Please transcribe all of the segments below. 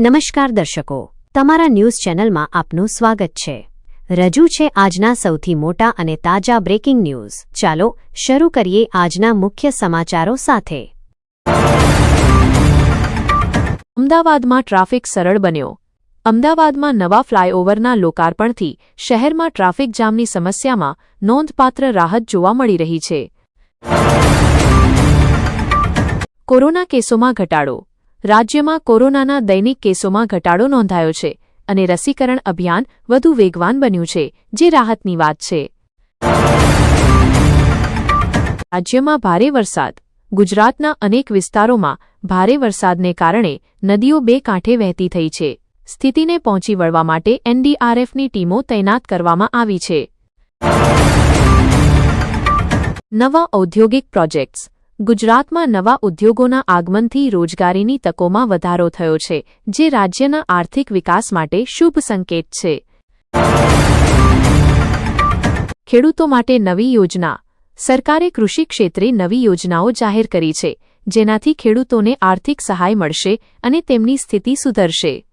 નમસ્કાર દર્શકો, તમારા ન્યૂઝ ચેનલમાં આપનું સ્વાગત છે. રજૂ છે આજના સૌથી મોટા અને તાજા બ્રેકિંગ ન્યૂઝ. ચાલો, શરૂ કરીએ આજના મુખ્ય સમાચારો સાથે. અમદાવાદમાં ટ્રાફિક સરળ બન્યો. અમદાવાદમાં નવા ફ્લાયઓવરના લોકાર્પણથી શહેરમાં ટ્રાફિક જામની સમસ્યામાં નોંધપાત્ર રાહત જોવા મળી રહી છે. કોરોના કેસોમાં ઘટાડો રાજ્યમાં કોરોનાના દૈનિક કેસોમાં ઘટાડો નોંધાયો છે અને રસીકરણ અભિયાન વધુ વેગવાન બન્યું છે, જે રાહતની વાત છે. રાજ્યમાં ભારે વરસાદ. ગુજરાતના અનેક વિસ્તારોમાં ભારે વરસાદને કારણે નદીઓ બે કાંઠે વહેતી થઈ છે. સ્થિતિને પહોંચી વળવા માટે એનડીઆરએફની ટીમો તૈનાત કરવામાં આવી છે. નવા ઔદ્યોગિક પ્રોજેક્ટ્સ. ગુજરાતમાં નવા ઉદ્યોગોના આગમનથી રોજગારીની તકોમાં વધારો થયો છે, જે રાજ્યના આર્થિક વિકાસ માટે શુભ સંકેત છે. ખેડૂતો માટે નવી યોજના. સરકારે કૃષિ ક્ષેત્રે નવી યોજનાઓ જાહેર કરી છે, જેનાથી ખેડૂતોને આર્થિક સહાય મળશે અને તેમની સ્થિતિ સુધરશે.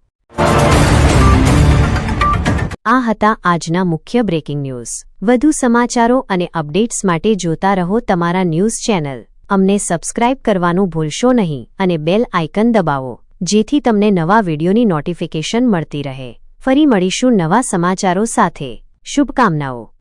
આ હતા આજના મુખ્ય બ્રેકિંગ ન્યૂઝ. વધુ સમાચારો અને અપડેટ્સ માટે જોતા રહો તમારા ન્યૂઝ ચેનલ. અમને સબસ્ક્રાઇબ કરવાનું ભૂલશો નહીં અને બેલ આઇકન દબાવો, જેથી તમને નવા વિડીયોની નોટિફિકેશન મળતી રહે. ફરી મળીશું નવા સમાચારો સાથે. શુભકામનાઓ.